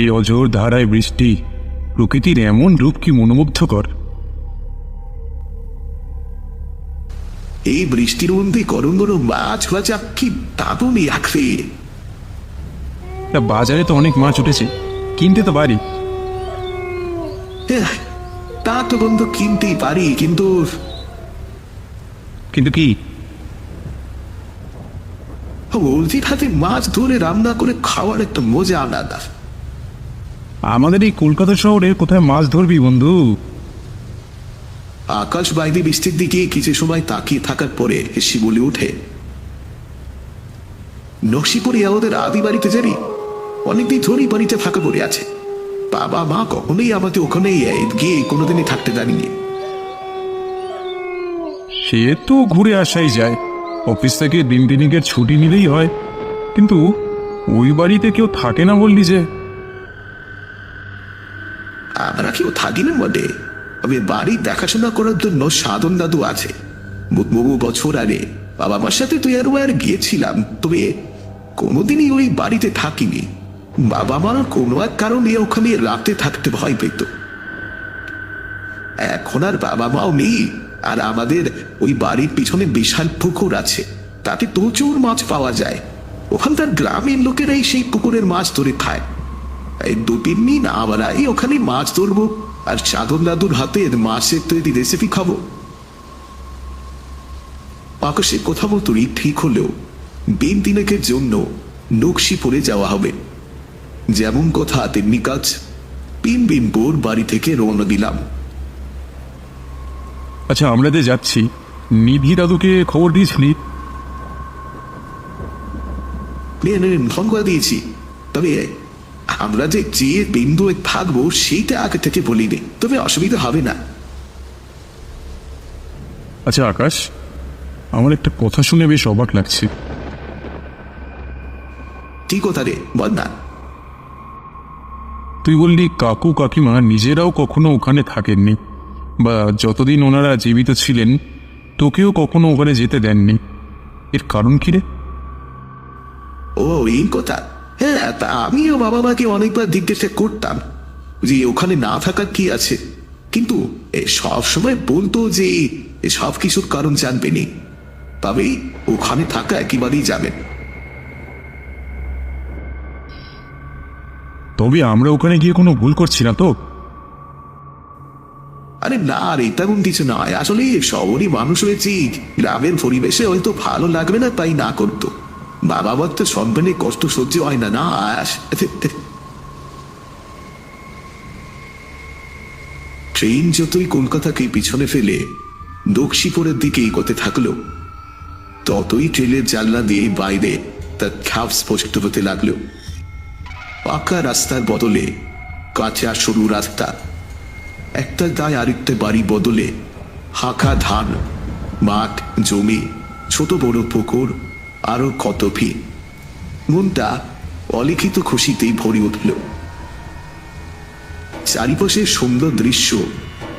এই অজর ধারায় বৃষ্টি প্রকৃতির এমন রূপ কি মনোমুগ্ধকর? এই বৃষ্টির মধ্যে গরম গরম মাছ ভাজা কি লাগবে তা বাজারে তো অনেক মাছ উঠেছে কিনতে তো পারি। এহ, তা তো বন্ধু কিনতেই পারি কিন্তু কিন্তু কি? বলছি হাতে মাছ ধরে রান্না করে খাওয়ার একটা মজা আলাদা। আমাদের এই কলকাতা শহরে কোথায় মাছ ধরবি বন্ধু? আকাশ বাইরে বৃষ্টির দিকে কিছু সময় তাকিয়ে থাকার পরে হেসি বলে ওঠে নকশিপুরে আমাদের আদি বাড়িতে জানি অনেকদিন ধরেই বাড়িতে ফাঁকা পড়ে আছে। বাবা মা কখনোই আমাকে ওখানে গিয়ে কোনোদিনই থাকতে জানিনি সে তো ঘুরে আসাই যায়। অফিস থেকে দিন দিনিকের ছুটি নিলেই হয় কিন্তু ওই বাড়িতে কেউ থাকে না বললি যে। আমরা কেউ থাকি না বটে। তবে বাড়ি দেখাশোনা করার জন্য সাধন দাদু আছে। বহু বছর আগে বাবা মার সাথে তুই আর আর গিয়েছিলাম, তবে কোনোদিনই ওই বাড়িতে থাকিনি। বাবা মার কোনো এক কারণে ওখানে রাতে থাকতে ভয় পেত। এখন আর বাবা মাও নেই, আর আমাদের ওই বাড়ির পিছনে বিশাল পুকুর আছে, তাতে প্রচুর মাছ পাওয়া যায়। ওখানকার গ্রামের লোকেরাই সেই পুকুরের মাছ ধরে খায়। দু তিন দিন আমরাই ওখানে মাছ ধরবো। আর সাধন দাদুর হাতে মাছের তৈরি রেসিপি খাব। আকাশে কথা মতোই ঠিক হলেও দিন তিনেকের জন্য নকশি পরে যাওয়া হবে। যেমন কথা তেমনি কাজ। বিন বোর বাড়ি থেকে রওনা দিলাম। আচ্ছা আমরা যে যাচ্ছি নিধি দাদুকে খবর দিয়েছিলি ফোন করে দিয়েছি। তবে আমরা যে যে বিন্দু থাকব সেইটা আগে থেকে বলিনি তবে অসুবিধা হবে না। আচ্ছা আকাশ আমার একটা কথা শুনে বেশ অবাক লাগছে। ঠিক কথা রে? বল না। তুই বললি কাকু কাকিমা নিজেরাও কখনো ওখানে থাকেননি বা যতদিন ওনারা জীবিত ছিলেন তোকেও কখনো ওখানে যেতে দেননি। এর কারণ কি রে? ও এই কথা। হ্যাঁ তা আমিও বাবা মাকে অনেকবার জিজ্ঞাসা করতাম যে ওখানে না থাকার কি আছে। কিন্তু সব সময় বলতো যে সব কিছুর কারণ জানবেনি তবে ওখানে থাকা একেবারেই যাবেন তবে আমরা ওখানে গিয়ে কোনো ভুল করছি না তো? আরে না রে তেমন কিছু নয়। আসলে শহরই মানুষ হয়েছি গ্রামের পরিবেশে হয়তো ভালো লাগবে না তাই না করতো। বাবা মার তো সন্তানের কষ্ট সহ্য হয় না না ট্রেন যতই কলকাতাকে পিছনে ফেলে দক্ষিপুরের দিকে এগোতে থাকল, ততই ট্রেনের জানলা দিয়ে বাইরে তার খাপ স্পষ্ট হতে লাগল। পাকা রাস্তার বদলে কাঁচা সরু রাস্তা, একটা দায় আরেকটা বাড়ি বদলে, হাঁকা ধান, মাঠ, জমি, ছোট বড় পুকুর আরও কত ভি মনটা অলিখিত খুশিতেই ভরে উঠল। চারিপাশে সুন্দর দৃশ্য,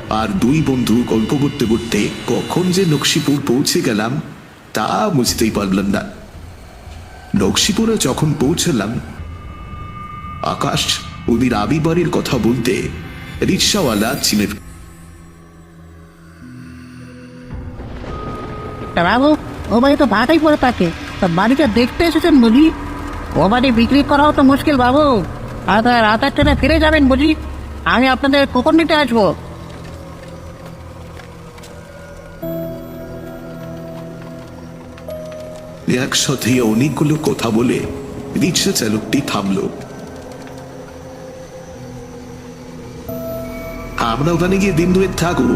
আর দুই বন্ধু গল্প করতে করতে কখন যে নকশিপুর পৌঁছে গেলাম, তা বুঝতেই পারলাম না। নকশিপুরে যখন পৌঁছলাম, আকাশ ওদের আবি বাড়ির কথা বলতে রিক্সাওয়ালা চিনে ও বাড়ি তো ভাটাই পড়ে থাকে। তা বাড়িটা দেখতে এসেছেন বুঝি ও বাড়ি বিক্রি করাও তো মুশকিল বাবু। আর ট্রেনে ফিরে যাবেন বুঝি আমি আপনাদের কুকুর নিতে আসব। একসাথে অনেকগুলো কথা বলে রিক্সা চালকটি থামলো। আমরা ওখানে গিয়ে দিন দুয়েক থাকব।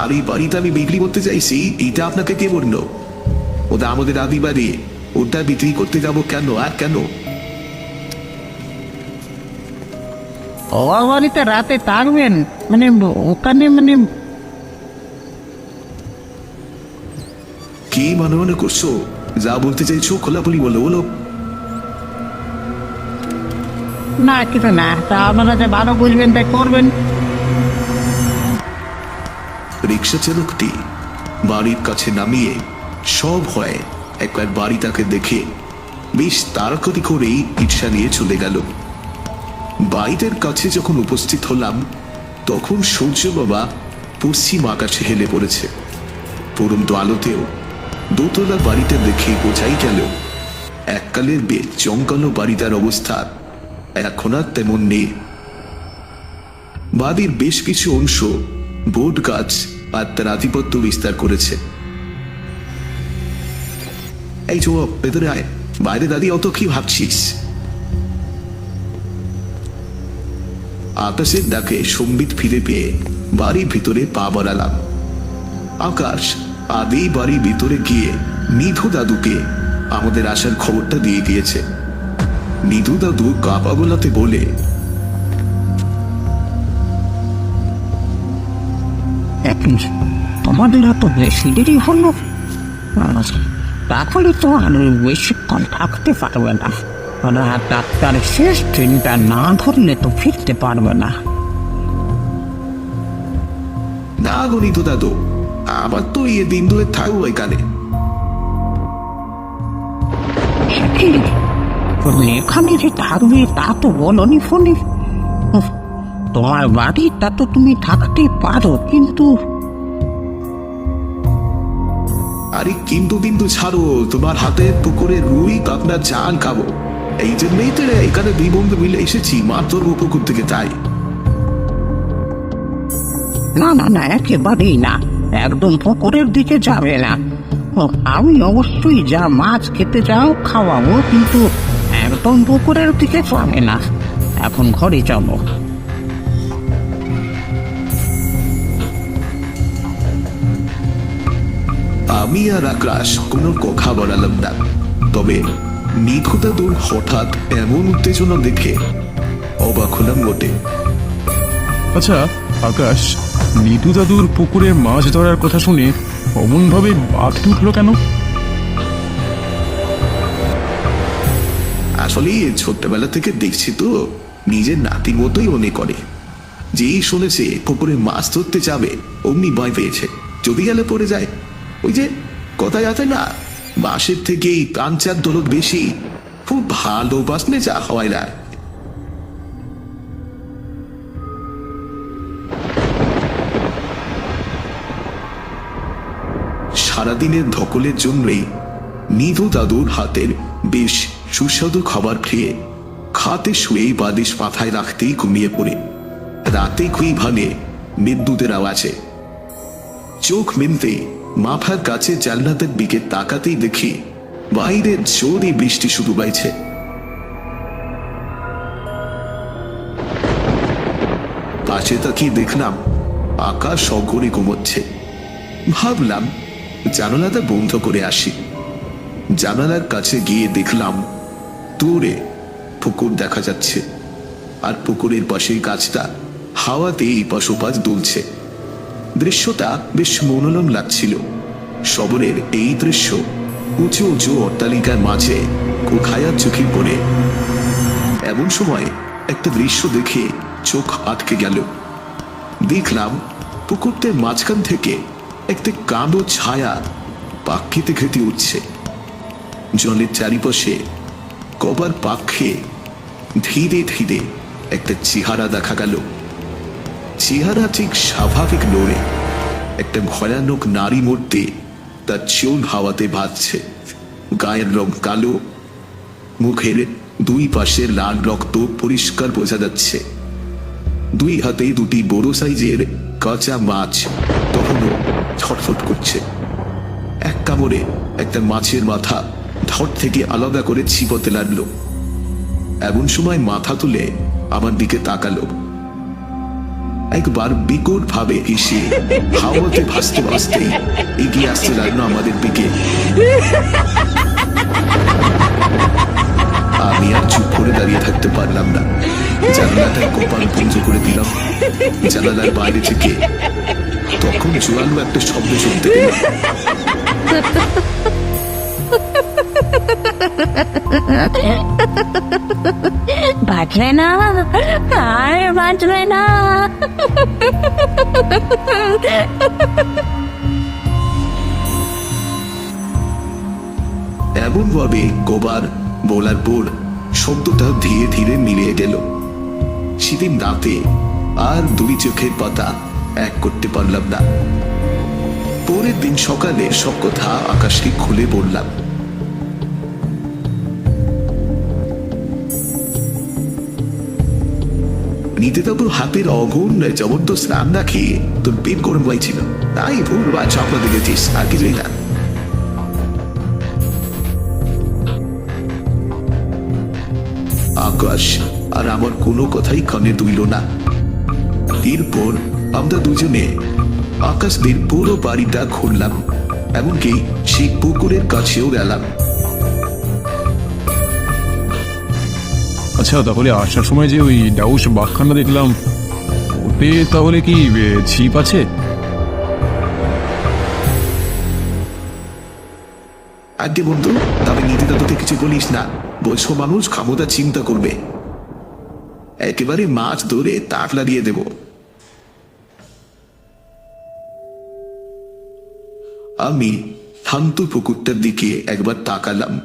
আর এই বাড়িটা আমি বিক্রি করতে চাইছি, এটা আপনাকে কে বলল? ওটা আমাদের আদি বাড়ি ওটা বিক্রি করতে যাব কেন? আর কেন? ও বাড়িতে রাতে থাকবেন। মানে ওখানে মানে কি মনে মনে করছ? যা বলতে চাইছো খোলাখুলি বলো বলো। না কিছু না। তা আপনারা যে ভালো বুঝবেন তাই করবেন। রিক্সা চালকটি বাড়ির কাছে নামিয়ে সব হয়। একবার বাড়িটাকে দেখে বেশ তাড়াতাড়ি করেই রিক্সা নিয়ে চলে গেল। বাইরের কাছে যখন উপস্থিত হলাম, তখন সূর্য বাবা পশ্চিম আকাশে হেলে পড়েছে। পরন্ত আলোতেও দোতলা বাড়িটা দেখে বোঝাই গেল এককালের বেশ জঙ্কালো বাড়িটার অবস্থা এখন আর তেমন নেই। বাড়ির বেশ কিছু অংশ বোট গাছ আর তার আধিপত্য বিস্তার করেছে। এই চো ভেতরে আয় বাইরে দাঁড়িয়ে অত কি ভাবছিস? আকাশের ডাকে সম্বিত ফিরে পেয়ে বাড়ির ভিতরে পা বাড়ালাম। আকাশ আদি বাড়ির ভিতরে গিয়ে নিধু দাদুকে আমাদের আসার খবরটা দিয়ে দিয়েছে। নিধু দাদু কাপা গোলাতে বলে তোমাদের এত বেশি দেরি হলো? তাহলে তো আর বেশিক্ষণ থাকতে পারবে না। রাত ডাক্তার শেষ ট্রেনটা না ধরলে তো ফিরতে পারবে না। না গো নিধু দাদু আমার তো ইয়ে দিন ধরে থাকব এখানে। তুমি এখানে যে থাকবে তা তো বলনি ফোনে। তোমার বাড়িটা তো তুমি থাকতে পারো কিন্তু আরে কিন্তু কিন্তু ছাড়ো। তোমার হাতে পুকুরে রুই আপনার চাল খাব। এই জন্যই তো এখানে দুই বন্ধু মিলে এসেছি মাছ ধরবো পুকুর থেকে তাই। না না না, একেবারেই না। একদম পুকুরের দিকে যাবে না। আমি অবশ্যই যা মাছ খেতে যাও, খাওয়াবো, কিন্তু একদম পুকুরের দিকে যাবে না। এখন ঘরে যাব আমি আর আকাশ কোনো কথা বলালাম না। তবে নিধু দাদুর হঠাৎ এমন উত্তেজনা দেখে অবাক হলাম বটে। আচ্ছা আকাশ নিতু দাদুর পুকুরে মাছ ধরার কথা শুনে অমনভাবে আঁকতে উঠল কেন? আসলে ছোট্টবেলা থেকে দেখছি তো নিজের নাতির মতোই মনে করে। যেই শুনেছে পুকুরে মাছ ধরতে যাবে অমনি ভয় পেয়েছে। যদি গেলে পড়ে যায় ওই যে কথায় আছে না বাঁশের থেকেই কাঞ্চার দরদ বেশি, খুব ভালোবাসলে যা হয় না। সারাদিনের ধকলের জন্যই নিধু দাদুর হাতের বেশ সুস্বাদু খাবার খেয়ে খাতে শুয়েই বালিশ মাথায় রাখতেই ঘুমিয়ে পড়ে। রাতে খুই ভাঙে বিদ্যুতের আওয়াজে। চোখ মিলতে মাথার কাছে জানলাতের দিকে তাকাতেই দেখি বাইরে জোরে বৃষ্টি শুরু বাইছে পাশে তাকিয়ে দেখলাম আকাশ অগরে ঘুমোচ্ছে। ভাবলাম জানালাটা বন্ধ করে আসি। জানালার কাছে গিয়ে দেখলাম দূরে পুকুর দেখা যাচ্ছে। আর পুকুরের পাশেই গাছটা হাওয়াতে এই পাশোপাশ দুলছে। দৃশ্যটা বেশ মনোরম লাগছিল। শবরের এই দৃশ্য উঁচু উঁচু অট্টালিকার মাঝে কোখায়ার চোখে পড়ে। এমন সময় একটা দৃশ্য দেখে চোখ আটকে গেল। দেখলাম পুকুরটার মাঝখান থেকে একটা কালো ছায়া পাখিতে খেতে উঠছে। জলের চারিপাশে কবার পাখে ধীরে ধীরে একটা চেহারা দেখা গেল। চেহারা ঠিক স্বাভাবিক নড়ে একটা ভয়ানক নারী মূর্তি তার চুল হাওয়াতে ভাজছে গায়ের রং কালো, মুখের দুই পাশে লাল রক্ত পরিষ্কার বোঝা যাচ্ছে। দুই হাতে দুটি বড় সাইজের কাঁচা মাছ তখনও ছটফট করছে। এক কামড়ে একটা মাছের মাথা ধর থেকে আলাদা করে ছিপতে লাগল। এমন সময় মাথা তুলে আমার দিকে তাকালো। একবার বিকট ভাবে হেসে হাওয়াতে ভাসতে ভাসতে এগিয়ে আসতে লাগল আমাদের দিকে। আমি আর চুপ করে দাঁড়িয়ে থাকতে পারলাম না। জানালাটা কপাল বন্ধ করে দিলাম। জানালার বাইরে থেকে তখন জোরালো একটা শব্দ শুনতে পেলাম। বাঁচবে না, আর বাঁচবে না। এমন ভাবে গোবার, বলার পর শব্দটা ধীরে ধীরে মিলিয়ে গেল। সেদিন রাতে আর দুই চোখের পাতা এক করতে পারলাম না। পরের দিন সকালে সব কথা আকাশকে খুলে বললাম। নিতে তো পুরো হাতের অগুন জবরদস্ত রান্না খেয়ে তোর পেট গরম হয়েছিল তাই ভুল বা চাপড়া দিয়েছিস আর কিছুই না। আকাশ, আর আমার কোনো কথাই কানে দুইল না। এরপর আমরা দুজনে আকাশদের পুরো বাড়িটা ঘুরলাম এমনকি সেই পুকুরের কাছেও গেলাম। আচ্ছা তাহলে আসার সময় যে ওই ডাউস বাঘখানা দেখলাম, ওতে তাহলে কি ছিপ আছে? আগে বন্ধু, তবে নীতি দাদুকে কিছু বলিস না। বৈশ্য মানুষ ক্ষমতা চিন্তা করবে। একেবারে মাছ ধরে তাক লাগিয়ে দেব। আমি শান্ত পুকুরটার দিকে একবার তাকালাম।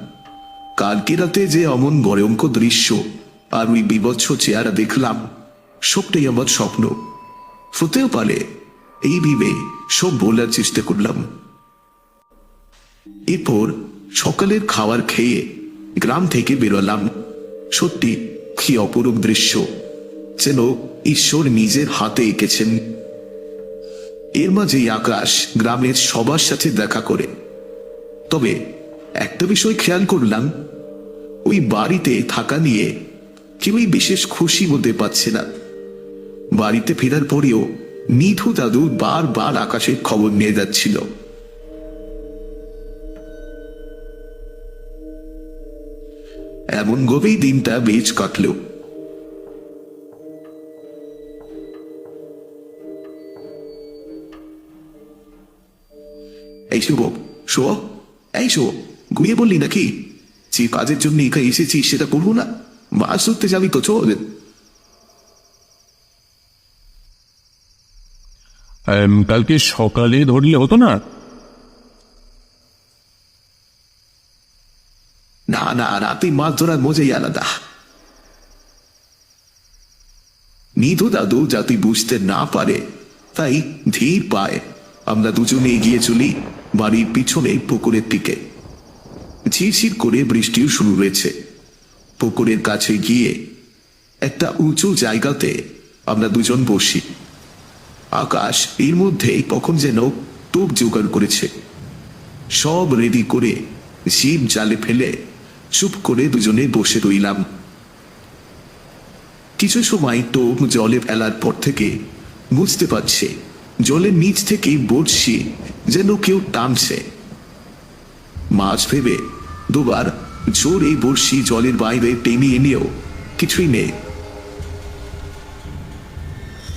কালকে রাতে যে অমন ভয়ঙ্কর দৃশ্য আর ওই বিভৎস চেহারা দেখলাম সবটাই আমার স্বপ্ন। হতেও পারে, এই ভেবে সব বলার চেষ্টা করলাম। এরপর সকালের খাবার খেয়ে গ্রাম থেকে বেরোলাম। সত্যি কি অপরূপ দৃশ্য, যেন ঈশ্বর নিজের হাতে এঁকেছেন। এর মাঝেই আকাশ গ্রামের সবার সাথে দেখা করে। তবে একটা বিষয় খেয়াল করলাম, ওই বাড়িতে থাকা নিয়ে কেউই বিশেষ খুশি হতে পারছে না। বাড়িতে ফেরার পরেও নিধু দাদু বারবার আকাশের খবর নিয়ে যাচ্ছিল। এমন গভীর দিনটা বেশ কাটল। এই শুভ শো এই শো ঘুমিয়ে বললি নাকি? যে কাজের জন্য এখানে এসেছি সেটা করব না? মাছ ধরতে যাবি তো চল কালকে সকালে ধরলে হতো না না না রাতে মাছ ধরার মজাই আলাদা নিধু দাদু যাতে বুঝতে না পারে তাই ধীর পায় আমরা দুজনে এগিয়ে চলি বাড়ির পিছনে পুকুরের দিকে ঝিরঝির করে বৃষ্টিও শুরু হয়েছে পুকুরের কাছে গিয়ে একটা উঁচু জায়গাতে আমরা দুজন বসি। আকাশ এর মধ্যে কখন যেন টোপ জোগাড় করেছে। সব রেডি করে শিব জালে ফেলে চুপ করে দুজনে বসে রইলাম। কিছু সময় তো জলে ফেলার পর থেকে বুঝতে পারছে, জলের নিচ থেকে বড়শি যেন কেউ টানছে। মাছ ভেবে দুবার জোরে বড়শি জলের বাইরে টেনে এনেও কিছুই নেই।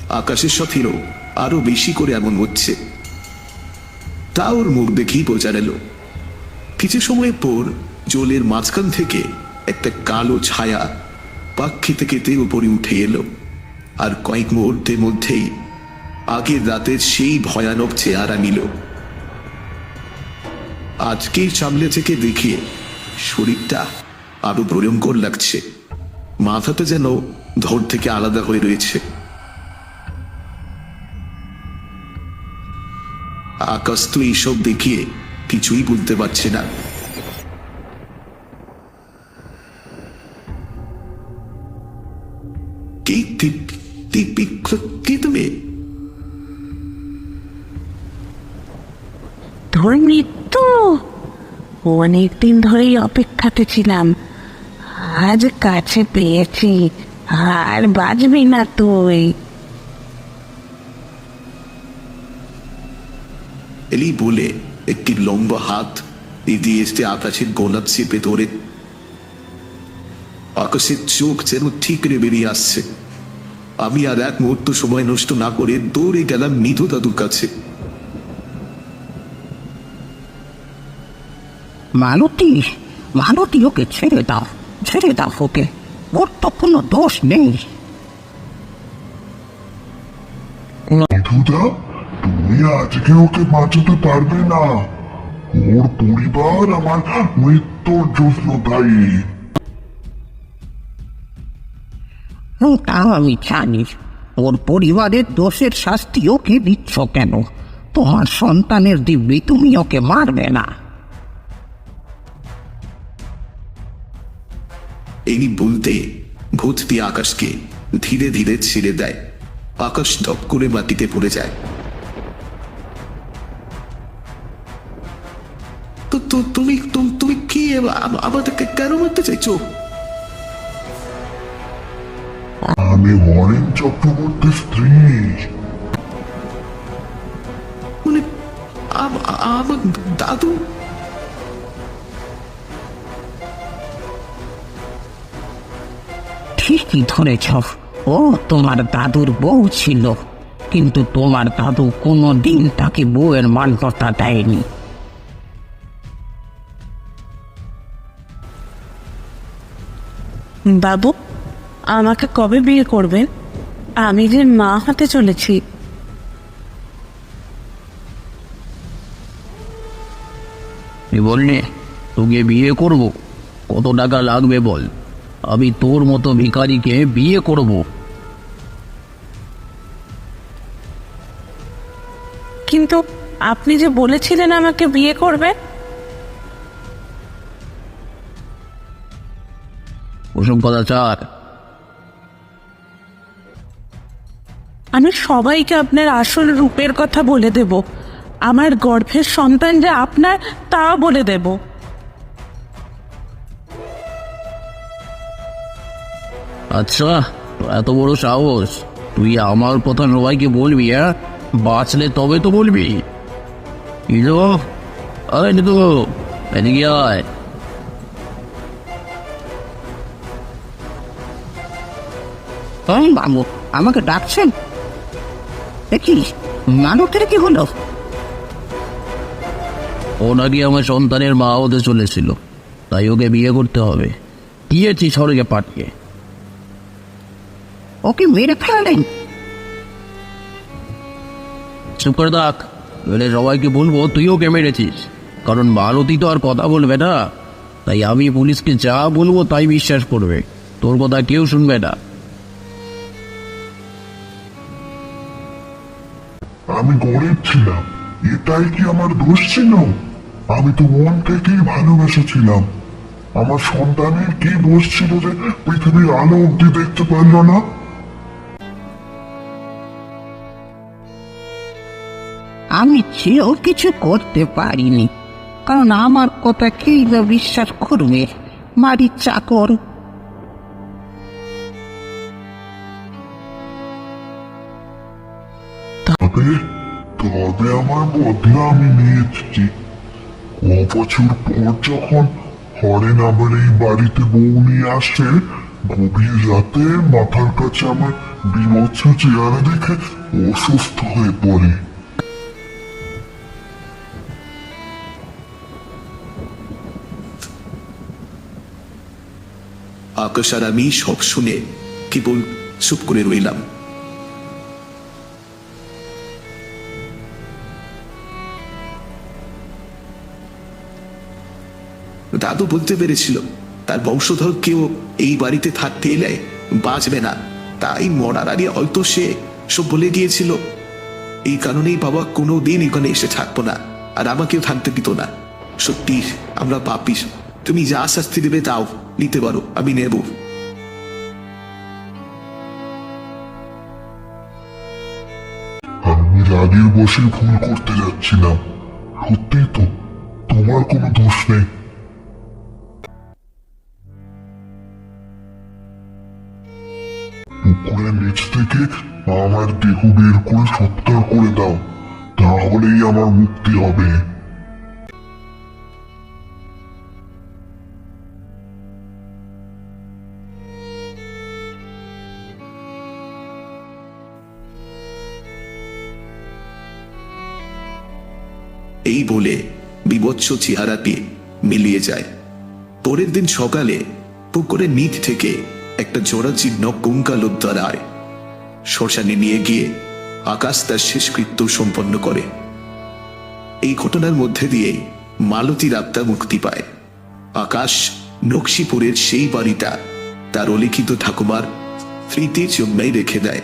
আকাশের সাথেও আরও বেশি করে এমন হচ্ছে। তা ওর মুখ দেখেই বোঝা গেল। কিছু সময় পর জলের মাঝখান থেকে একটা কালো ছায়া পাখি থেকে তে উপরে উঠে এলো। আর কয়েক মুহূর্তের মধ্যেই আগের রাতের সেই ভয়ানক চেহারা নিল। আজকেই সামলে থেকে দেখে শরীরটা আরও ভয়ঙ্কর লাগছে। মাথাটা যেন ধর থেকে আলাদা হয়ে রয়েছে। আকাশ তো এইসব দেখিয়ে কিছুই বুঝতে পারছে না। অনেকদিন ধরেই অপেক্ষাতে ছিলাম। আজ কাছে পেয়েছি, আর বাজবি না তুই। এলি বলে একটি লম্বা হাত এগিয়ে এসে আকাশের গোলাপ চেপে ধরে। আকাশের চোখ যেন ঠিকরে বেরিয়ে আসছে। আমি আর এক মুহূর্ত সময় নষ্ট না করে দৌড়ে গেলাম নিধু দাদুর কাছে। মালতী মালতী ওকে ছেড়ে দাও ছেড়ে দাও ওকে। ওর তো কোনো দোষ নেই। মধুদা তুমি আজকে ওকে বাঁচাতে পারবে না। ওর পরিবার আমার মৃত্যুর জন্য দায়ী। তা আমি জানি। ওর পরিবারের দোষের শাস্তি ওকে দিচ্ছ কেন? তোমার সন্তানের দিব্যি তুমি ওকে মারবে না। এই বলতে ভূত দিয়ে আকাশকে ধীরে ধীরে ছেড়ে দেয়। আকাশ ধপ করে মাটিতে পড়ে যায়। তো তুমি তুমি কি? আম- আমাদেরকে কেন মারতে চাইছো? আমি হরেন চক্রবর্তীর স্ত্রী। মানে আম- আমার দাদু? ঠিকই ধরেছ। ও তোমার দাদুর বউ ছিল। কিন্তু তোমার দাদু কোনো দিন তাকে বউয়ের মান্যতা দেয়নি। বাবু আমাকে কবে বিয়ে করবেন? আমি যে মা হতে চলেছি। তুই বললি তোকে বিয়ে করব? কত টাকা লাগবে বল। আমি তোর মতো ভিখারিকে বিয়ে করব। কিন্তু আপনি যে বলেছিলেন আমাকে বিয়ে করবে? ওসব কথা চার আমি সবাইকে আপনার আসল রূপের কথা বলে দেব। আমার গর্ভের সন্তান যে আপনার তা বলে দেব। আচ্ছা তোর এত বড় সাহস। তুই আমার কথা সবাইকে বলবি হ্যাঁ? বাঁচলে তবে তো বলবি। ইলো আরে নিতু এদিকে আয়। বাবু আমাকে ডাকছেন? দেখি মানবের কি হলো? ও নাকি আমার সন্তানের মা হতে চলেছিল। তাই ওকে বিয়ে করতে হবে। দিয়েছি স্বর্গে পাঠিয়ে। ওকে মেরে ফেললেন চুপ করে থাক। এলে সবাইকে বলব তুই ওকে মেরেছিস। কারণ মালতী তো আর কথা বলবে না। তাই আমি পুলিশকে যা বলব তাই বিশ্বাস করবে। তোর কথা কেউ শুনবে না। আমি গরিব ছিলাম। এটাই কি আমার দোষ ছিল? আমি তো মন থেকেই ভালোবেসেছিলাম। আমার সন্তানের কি দোষ ছিল যে পৃথিবীর আলো অব্দি দেখতে পারল না? আমি চেয়েও কিছু করতে পারিনি। কারণ আমার কথা কেই বা বিশ্বাস করবে। মারি চাকর। তবে আমার বদলা আমি নিয়েছি ক বছর পর যখন হরেন আমার এই বাড়িতে বউ নিয়ে আসে, গভীর রাতে মাথার কাছে আমার বিভৎস চেহারা দেখে অসুস্থ হয়ে পড়ে। আকাশ আর আমি সব শুনে কেবল চুপ করে রইলাম। দাদু বলতে পেরেছিল, তার বংশধর কেউ এই বাড়িতে থাকতে এলে বাঁচবে না। তাই মরার আগে হয়তো সে সব বলে গিয়েছিল এই কারণেই বাবা কোনো দিন এখানে এসে থাকব না, আর আমাকেও থাকতে দিত না। সত্যি, আমরা পাপিস তুমি যা শাস্তি দেবে তাও। নিতে পারো, আমি নেব। আমি রাগের বসে ভুল করতে যাচ্ছিলাম। সত্যি তো, তোমার কোনো দোষ নেই। পুকুরের নিচ থেকে আমার দেহ বের করে সৎকার করে দাও, তাহলেই আমার মুক্তি হবে। এই বলে বিবৎস চেহারাটি মিলিয়ে যায়। পরের দিন সকালে পুকুরের নিচ থেকে একটা জোড়াচিহ্ন কঙ্কাল উদ্ধার হয় শ্মশানে নিয়ে গিয়ে আকাশ তার শেষকৃত্য সম্পন্ন করে। এই ঘটনার মধ্যে দিয়ে মালতীর আত্মা মুক্তি পায়। আকাশ নকশিপুরের সেই বাড়িটা তার অলিখিত ঠাকুমার স্মৃতির জন্যই রেখে দেয়।